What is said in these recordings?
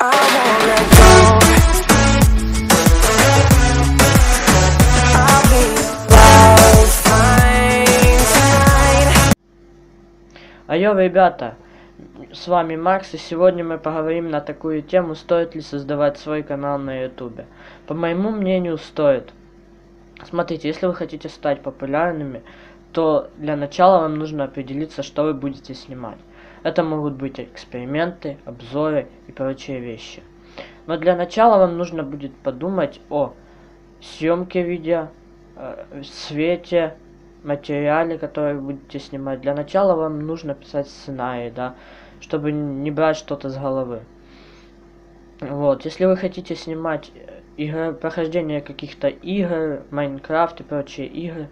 Айо, ребята, с вами Макс, и сегодня мы поговорим на такую тему, стоит ли создавать свой канал на ютубе. По моему мнению, стоит. Смотрите, если вы хотите стать популярными, то для начала вам нужно определиться, что вы будете снимать. Это могут быть эксперименты, обзоры и прочие вещи. Но для начала вам нужно будет подумать о съемке видео, э, свете, материале, который вы будете снимать. Для начала вам нужно писать сценарий, да, чтобы не брать что-то с головы. Вот, если вы хотите снимать игры, прохождение каких-то игр, Майнкрафт и прочие игры,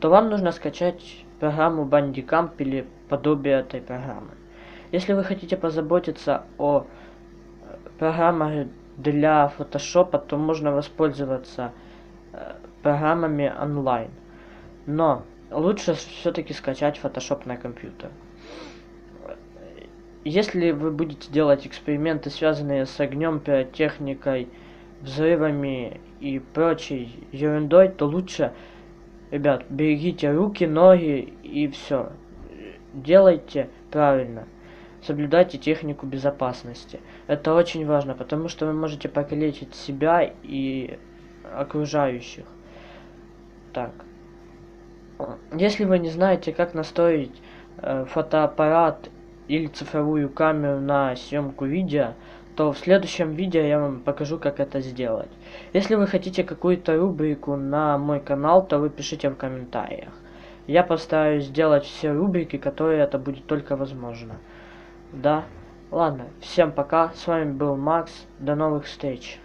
то вам нужно скачать программу Bandicamp или подобие этой программы. Если вы хотите позаботиться о э, программах для фотошопа, то можно воспользоваться э, программами онлайн. Но лучше все-таки скачать Photoshop на компьютер. Если вы будете делать эксперименты, связанные с огнем, пиротехникой, взрывами и прочей ерундой, то лучше, ребят, берегите руки, ноги и все. Делайте правильно. Соблюдайте технику безопасности. Это очень важно, потому что вы можете покалечить себя и окружающих. Так. Если вы не знаете, как настроить э, фотоаппарат или цифровую камеру на съемку видео, то в следующем видео я вам покажу, как это сделать. Если вы хотите какую-то рубрику на мой канал, то вы пишите в комментариях. Я постараюсь сделать все рубрики, которые это будет только возможно. Да? Ладно, всем пока, с вами был Макс, до новых встреч.